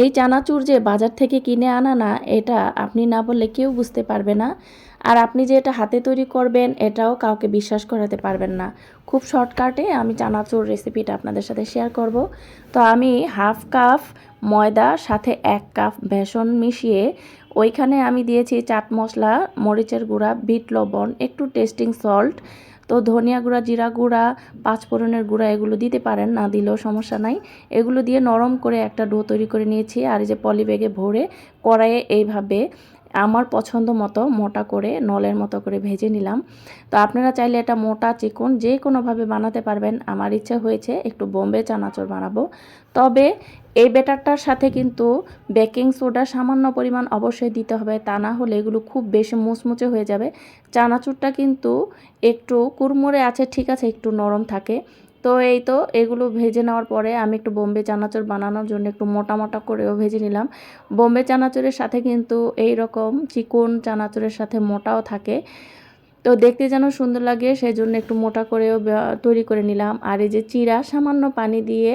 এই চানাচুর যে বাজার থেকে কিনে আনা না, এটা আপনি না বললে কেউ বুঝতে পারবে না। আর আপনি যে এটা হাতে তৈরি করবেন, এটাও কাউকে বিশ্বাস করাতে পারবেন না। খুব শর্টকাটে আমি চানাচুর রেসিপিটা আপনাদের সাথে শেয়ার করব। তো আমি হাফ কাপ ময়দা, সাথে এক কাপ বেসন মিশিয়ে ওইখানে আমি দিয়েছি চাট মশলা, মরিচের গুঁড়া, বিট, লবণ, একটু টেস্টিং সল্ট তো ধনিয়া গুঁড়া, জিরা গুঁড়া পাঁচফোড়নের গুঁড়া এগুলো দিতে পারেন, না দিলেও সমস্যা নাই। এগুলো দিয়ে নরম করে একটা ডো তৈরি করে নিয়েছি, আর এই যে পলি ব্যাগে ভরে কড়াইয়ে এইভাবে আমার পছন্দ মতো মোটা করে, নলের মতো করে ভেজে নিলাম। তো আপনারা চাইলে এটা মোটা চিকন যে কোনোভাবে বানাতে পারবেন। আমার ইচ্ছা হয়েছে একটু বোম্বে চানাচুর বানাবো। তবে এই ব্যাটারটার সাথে কিন্তু বেকিং সোডা সামান্য পরিমাণ অবশ্যই দিতে হবে। তা না হলে এগুলো খুব বেশি মুচমুচে হয়ে যাবে। চানাচুরটা কিন্তু একটু কুরমুরে আছে, ঠিক আছে, একটু নরম থাকে। তো এই তো এগুলো ভেজে নেওয়ার পরে আমি একটু বোম্বে চানাচুর বানানোর জন্য একটু মোটা মোটা করেও ভেজে নিলাম। বোম্বে চানাচুরের সাথে কিন্তু এই রকম চিকন চানাচুরের সাথে মোটাও থাকে। তো দেখতে যেন সুন্দর লাগে সেই জন্য একটু মোটা করেও তৈরি করে নিলাম। আর এই যে চিরা, সামান্য পানি দিয়ে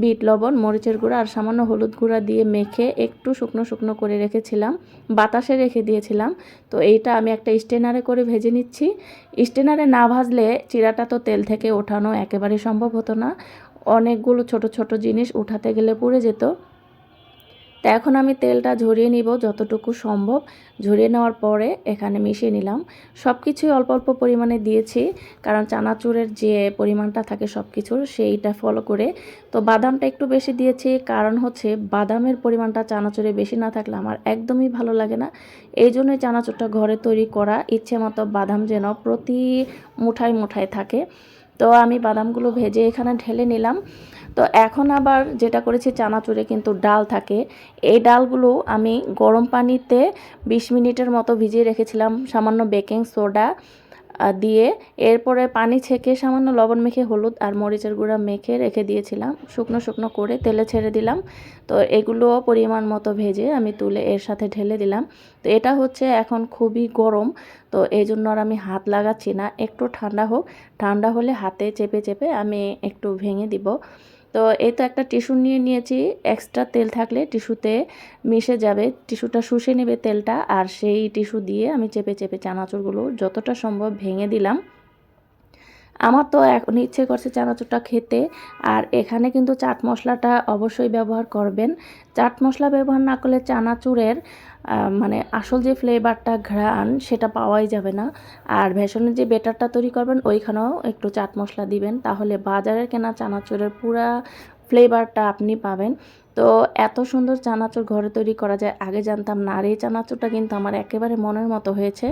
বিট, লবণ, মরিচের গুঁড়া আর সামান্য হলুদ গুঁড়া দিয়ে মেখে একটু শুকনো শুকনো করে রেখেছিলাম। বাতাসে রেখে দিয়েছিলাম। তো এইটা আমি একটা স্টেনারে করে ভেজে নিচ্ছি। স্টেনারে না ভাজলে চিরাটা তো তেল থেকে ওঠানো একেবারে সম্ভব হতো না। অনেকগুলো ছোট ছোট জিনিস উঠাতে গেলে পুড়ে যেত। তো এখন আমি তেলটা ঝরিয়ে নিব যতটুকু সম্ভব। ঝরিয়ে নেওয়ার পরে এখানে মিশিয়ে নিলাম। সব কিছুই অল্প অল্প পরিমাণে দিয়েছি, কারণ চানাচুরের যে পরিমাণটা থাকে সব কিছুর সেইটা ফলো করে। তো বাদামটা একটু বেশি দিয়েছি, কারণ হচ্ছে বাদামের পরিমাণটা চানাচুরে বেশি না থাকলে আমার একদমই ভালো লাগে না। এই জন্যই চানাচুরটা ঘরে তৈরি করা ইচ্ছে মতো বাদাম যেন প্রতি মুঠায় মুঠায় থাকে। তো আমি বাদামগুলো ভেজে এখানে ঢেলে নিলাম। তো এখন আবার যেটা করেছি, চানাচুরে কিন্তু ডাল থাকে। এই ডালগুলো আমি গরম পানিতে ২০ মিনিটের মতো ভিজিয়ে রেখেছিলাম, সামান্য বেকিং সোডা দিয়ে। এরপরে পানি ছেঁকে সামান্য লবণ মেখে হলুদ আর মরিচের গুঁড়া মেখে রেখে দিয়েছিলাম। শুকনো শুকনো করে তেলে ছেড়ে দিলাম। তো এগুলোও পরিমাণ মতো ভেজে আমি তুলে এর সাথে ঢেলে দিলাম। তো এটা হচ্ছে এখন খুবই গরম। তো এই জন্য আর আমি হাত লাগাচ্ছি না। একটু ঠান্ডা হোক। ঠান্ডা হলে হাতে চেপে চেপে আমি একটু ভেঙে দিব। তো এই তো একটা টিস্যু নিয়ে নিয়েছি। এক্সট্রা তেল থাকলে টিস্যুতে মিশে যাবে। টিস্যুটা শুষে নেবে তেলটা আর সেই টিস্যু দিয়ে আমি চেপে চেপে চানাচুরগুলো যতটা সম্ভব ভেঙে দিলাম। আমার তো এখন ইচ্ছে করছে চানাচুরটা খেতে। আর এখানে কিন্তু চাট মশলাটা অবশ্যই ব্যবহার করবেন। চাট মশলা ব্যবহার না করলে চানাচুরের মানে আসল যে ফ্লেভারটা ঘ্রাণ, সেটা পাওয়াই যাবে না। আর ভেষণের যে বেটারটা তৈরি করবেন, ওইখানেও একটু চাট মশলা দিবেন। তাহলে বাজারের কেনা চানাচুরের পুরা ফ্লেভারটা আপনি পাবেন। তো এত সুন্দর চানাচুর ঘরে তৈরি করা যায়, আগে জানতাম না। আর এই চানাচুরটা কিন্তু আমার একেবারে মনের মতো হয়েছে।